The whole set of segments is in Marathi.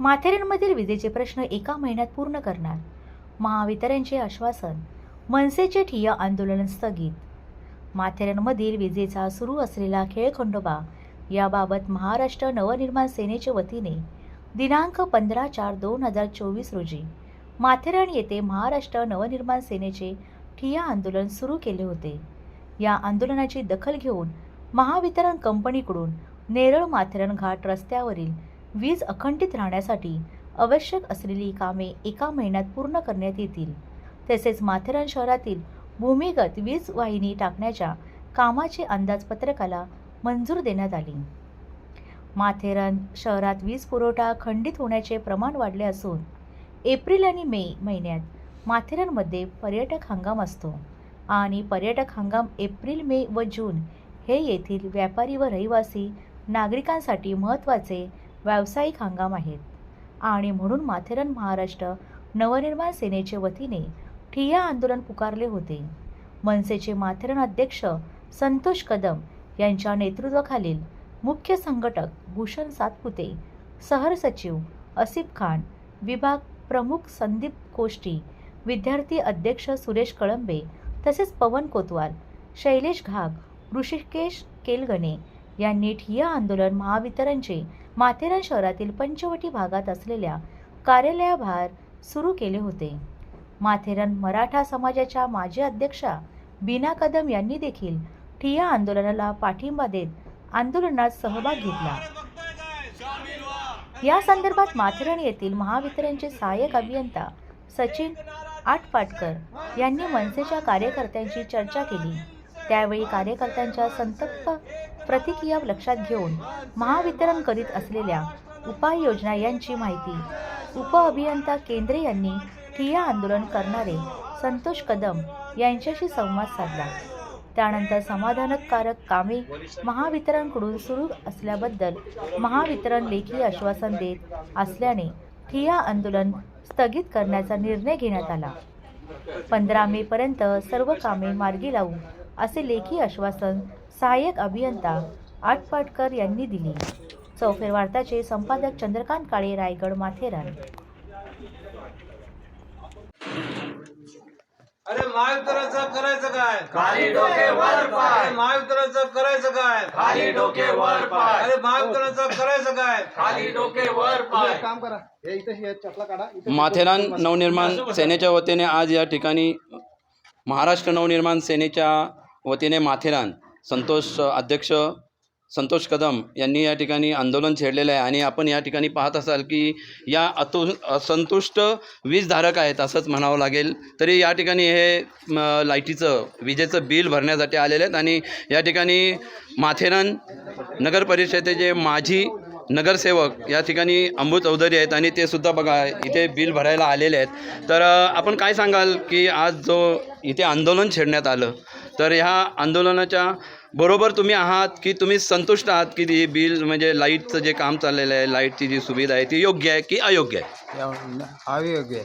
माथेरानमधील विजेचे प्रश्न एका महिन्यात पूर्ण करणार. महावितरणचे आश्वासन मनसेचे ठिय्या आंदोलन स्थगित. माथेरानमधील विजेचा सुरू असलेला खेळखंडोबा याबाबत महाराष्ट्र नवनिर्माण सेनेच्या वतीने दिनांक पंधरा चार दोन हजार चोवीस रोजी माथेरान येथे महाराष्ट्र नवनिर्माण सेनेचे ठिय्या आंदोलन सुरू केले होते. या आंदोलनाची दखल घेऊन महावितरण कंपनीकडून नेरळ माथेरान घाट रस्त्यावरील वीज अखंडित राहण्यासाठी आवश्यक असलेली कामे एका महिन्यात पूर्ण करण्यात येतील. तसेच माथेरान शहरातील भूमिगत वीज वाहिनी टाकण्याच्या कामाचे अंदाजपत्रकाला मंजूर देण्यात आली. माथेरान शहरात वीज पुरवठा खंडित होण्याचे प्रमाण वाढले असून एप्रिल आणि मे महिन्यात माथेरानमध्ये पर्यटक हंगाम असतो आणि पर्यटक हंगाम एप्रिल मे व जून हे येथील व्यापारी व रहिवासी नागरिकांसाठी महत्त्वाचे व्यावसायिक हंगाम आहेत. आणि म्हणून माथेरान महाराष्ट्र नवनिर्माण सेनेचे वतीने ठिय्या आंदोलन पुकारले होते. मनसेचे माथेरान अध्यक्ष संतोष कदम यांच्या नेतृत्वाखालील मुख्य संघटक भूषण सातपुते सहर सचिव असिफ खान विभाग प्रमुख संदीप कोष्टी विद्यार्थी अध्यक्ष सुरेश कळंबे तसेच पवन कोतवाल शैलेश घाग ऋषिकेश केलगणे यांनी ठिय्या आंदोलन महावितरणचे माथेरान शहरातील पंचवटी भागात असलेल्या कार्यालयाबाहेर सुरू केले होते. माथेरान मराठा समाजाच्या माजी अध्यक्षा बीना कदम यांनी देखील ठिया आंदोलनाला पाठिंबा देत आंदोलनात सहभाग घेतला. या संदर्भात माथेरान येथील महावितरणचे सहाय्यक अभियंता सचिन आटपाटकर यांनी मनसेच्या कार्यकर्त्यांशी चर्चा केली. त्यावेळी कार्यकर्त्यांच्या संतप्त प्रतिक्रिया लक्षात घेऊन महावितरण करीत असलेल्या उपाययोजना यांची माहिती उपअभियंता केंद्रे यांनी ठिया आंदोलन करणारे संतोष कदम यांच्याशी संवाद साधला. त्यानंतर समाधानकारक कामे महावितरणकडून सुरू असल्याबद्दल महावितरण लेखी आश्वासन देत असल्याने ठिया आंदोलन स्थगित करण्याचा निर्णय घेण्यात आला. पंधरा मे पर्यंत सर्व कामे मार्गी लावून असे लेखी आश्वासन सहाय्यक अभियंता आटपाटकर यांनी दिली. चौफेर वार्ताचे संपादक चंद्रकांत काळे रायगड माथेरान. अरे महावितराचं करायचं काय? खाली डोके वर पाय. अरे महावितराचं करायचं काय? खाली डोके वर पाय. अरे महावितराचं करायचं काय? खाली डोके वर पाय. काम करा. हे इथे हे चपला काढा. इथे माथेरान नवनिर्माण सेनेच्या वतीने आज या ठिकाणी महाराष्ट्र नवनिर्माण सेनेच्या वतीने माथेरान संतोष अध्यक्ष संतोष कदम यांनी या ठिकाणी आंदोलन छेडलेलं आहे. आणि आपण या ठिकाणी पाहत असाल की या अतु असंतुष्ट वीजधारक आहेत असंच म्हणावं लागेल. तरी या ठिकाणी हे लाईटीचं विजेचं बिल भरण्यासाठी आलेले आहेत. आणि या ठिकाणी माथेरान नगर परिषदेचे माजी नगरसेवक या ठिकाणी अंबू चौधरी आहेत आणि ते सुद्धा बघा इथे बिल भरायला आलेले आहेत. तर आपण काय सांगाल की आज जो इथे आंदोलन छेडण्यात आलं तर ह्या आंदोलनाच्या बरोबर तुम्ही आहात की तुम्ही संतुष्ट आहात की ही बिल म्हणजे लाईटचं जे काम चाललेलं आहे लाईटची जी सुविधा आहे ती योग्य आहे की अयोग्य आहे? अयोग्य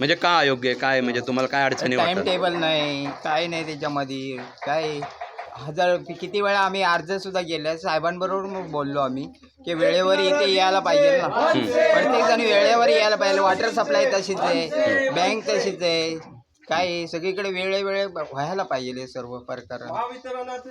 म्हणजे का अयोग्य आहे? काय म्हणजे तुम्हाला काय अडचणी टाइम वाटतात? टेबल नाही काय नाही त्याच्यामध्ये काय? हजार किती वेळा आम्ही अर्ज सुद्धा केले साहेबांबरोबर बोललो आम्ही की वेळेवर इथे यायला पाहिजे ना. प्रत्येक जण वेळेवर यायला पाहिजे. वॉटर सप्लाय तशीच आहे बँक तशीच आहे. काय सगळीकडे वेळे वेळे व्हायला पाहिजे सर्व प्रकार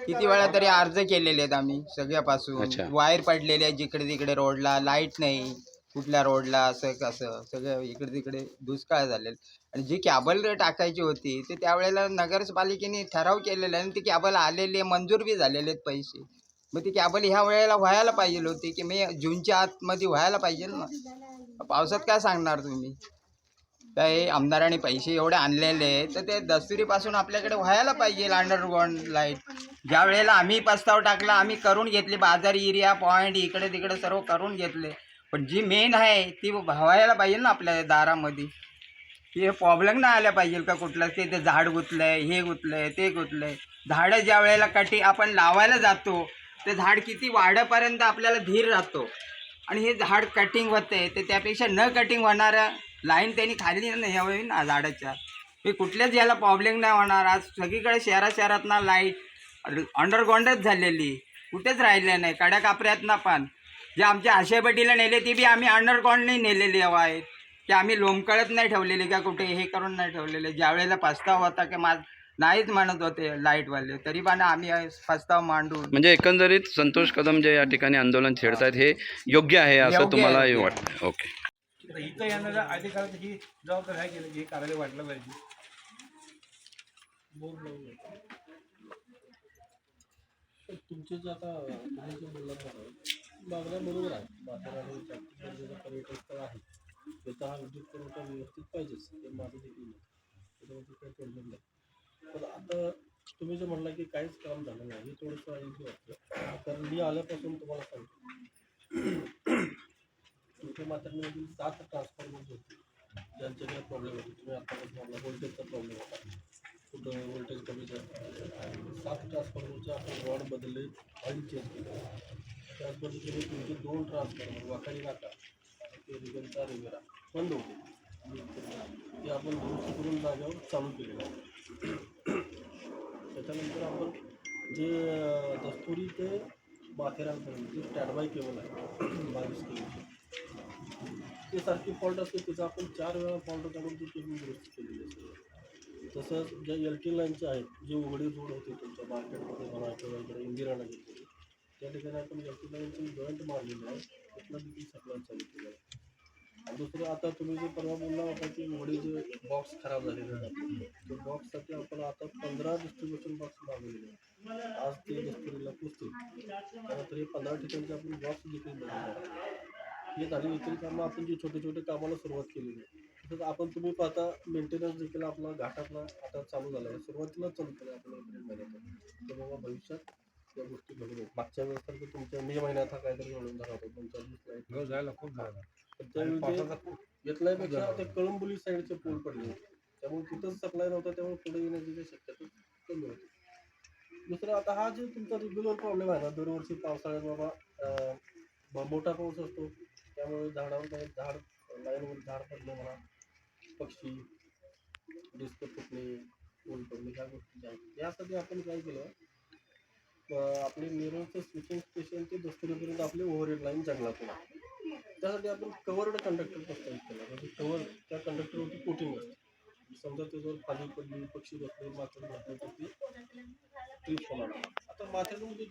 किती वेळा तरी अर्ज केलेले आहेत आम्ही. सगळ्यापासून. वायर पडलेले आहेत जिकडे तिकडे रोडला. लाइट नाही. कुठल्या रोडला असं कसं सगळं इकडे तिकडे दुष्काळ झालेलं. आणि जी कॅबल टाकायची होती ते त्यावेळेला नगरपालिकेने ठराव केलेला आहे आणि ती कॅबल आलेली आहे मंजूर बी झालेले आहेत पैसे. मग ती कॅबल ह्या वेळेला व्हायला पाहिजे होती की मी जूनच्या आतमध्ये व्हायला पाहिजे ना? पावसात काय सांगणार तुम्ही? काय आमदारांनी पैसे एवढे आणलेले तर ते दस्तुरीपासून आपल्याकडे व्हायला पाहिजे अंडरग्राऊंड लाइट ज्या वेळेला आम्ही प्रस्ताव टाकला आम्ही करून घेतले बाजार एरिया पॉईंट इकडे तिकडे सर्व करून घेतले. पण जी मेन आहे ती व्हायला पाहिजे ना आपल्या दारामध्ये. ते हे प्रॉब्लेम नाही आल्या पाहिजे का कुठलं? ते ते झाड गुतलंय हे गुतलंय ते गुतलंय. झाडं ज्या वेळेला कटी आपण लावायला जातो ते झाड किती वाढपर्यंत आपल्याला धीर राहतो. आणि हे झाड कटिंग होते ते त्यापेक्षा न कटिंग होणारं लाईन त्यांनी खाली नाही यावी ना झाडाच्या. हे कुठल्याच याला प्रॉब्लेम नाही होणार. आज सगळीकडे शहरा शहरात ना लाइट अंडरग्राऊंडच झालेली. कुठेच राहिले नाही. कड्या कापऱ्यात ना पण. जे आमच्या आशेपटीला नेले ते बी आम्ही अंडरग्राऊंड नाही नेलेले आहेत. की आम्ही लोंबकळत नाही ठेवलेले का कुठे हे करून नाही ठेवलेले. ज्या वेळेला प्रस्ताव होता की मा नाहीच म्हणत होते लाईटवाले तरी पण आम्ही प्रस्ताव मांडून. म्हणजे एकंदरीत संतोष कदम जे या ठिकाणी आंदोलन छेडतायत हे योग्य आहे असं योग्य तुम्हाला आहे. वाटतं? ओके. इथं येणाऱ्या अधिकाऱ्याची ही जबाबदारी आहे की हे कार्यालय वाटलं पाहिजे. तुमचे जे आता तुम्ही जे बोललात बघा मागण्या बरोबर आहे. म्हातारा आणि जागतिक दर्जाचं पर्यटन स्थळ आहे. त्याचा हा विद्युत पुरवठा व्यवस्थित पाहिजेच. हे माझं देखील त्याच्यामध्ये काही प्रॉब्लेम नाही. पण आता तुम्ही जे म्हणला की काहीच काम झालं नाही हे थोडंसं ऐकू वाटतं. कारण मी आल्यापासून तुम्हाला सांगतो. तुमच्या म्हाताऱ्यांमधील सात ट्रान्सफॉर्मर्स होते. ज्यांचे काही प्रॉब्लेम होते. तुम्ही आतापासून आपला व्होल्टेजचा प्रॉब्लेम होता. कुठं व्होल्टेज कमी झालं. सात ट्रान्सफॉर्मरचे आपण रॉड बदलले ऑइल चेंज केलं. ते रिवेरा बंद चालू त्याच्यानंतर आपण जे दस्तुरी ते माथेरानपर्यंत जे केबल आहे बावीस केबल ते सारखी फॉल्ट असते त्याचा आपण चार वेळा फॉल्ट काढून ती केबल दुरुस्त केलेली असते तसंच ज्या एल टी लाईनचे आहेत, जे उघडे जोड होते तुमच्या मार्केटमध्ये म्हणा किंवा इकडे त्या ठिकाणी आपण जास्तीत टी जॉईंट मारलेलं आहे. त्यातला देखील सप्लाय चालू केला आहे आणि दुसरं आता तुम्ही जे परवा बोलला होता की मोडी जे बॉक्स खराब झालेले आहेत. तो बॉक्ससाठी आपण आता पंधरा डिस्ट्रीब्युशन बॉक्स मागवलेले आहेत. आज ते डिस्ट्रीला पोचतील. त्यानंतर हे पंधरा ठिकाणचे आपण बॉक्स देखील बघितले हे झाली व्यतिरिक्त कामं आपण जे छोटे छोटे कामाला सुरुवात केलेली आहे. तसंच आपण तुम्ही पाहता मेंटेनन्स देखील आपला घाटातला आता चालू झाला आहे. सुरुवातीला चालू केला आपण एप्रिल महिन्यात तर बाबा भविष्यात त्या गोष्टी घडून मागच्या वेळेस तर तुमच्या मे महिन्यात हा काहीतरी घडून झाला होता light हो, जायला खूप झालं पण त्यावेळी ते घेतल्यापेक्षा ते कळंबोली साईडचे पूल पडले. त्यामुळे तिथंच सप्लाय नव्हता त्यामुळे पुढे येण्याची काही शक्यता कमी होती. दुसरं आता हा जे तुमचा रेग्युलर प्रॉब्लेम आहे ना दरवर्षी पावसाळ्यात बाबा मोठा पाऊस असतो. त्यामुळे झाडावर काही झाड लाईनवर झाड पडले म्हणा पक्षी डिस्क फुटणे ऊन पडणे ह्या गोष्टी ज्या आहेत. यासाठी आपण काय केलं? आपले नेरूळचं स्विचिंग स्टेशन ते दस्तुरीपर्यंत आपली ओव्हरहेड लाईन जंगलातून आहे त्यासाठी आपण कवर्ड कंडक्टर प्रस्तावित केला. म्हणजे कवर त्या कंडक्टरवरती कोटिंग असते. समजा त्याच्यावर पाणी पडली पक्षी बसले माथ्यात घातले तर ते ट्रीप होणार आता माथ्यातून जे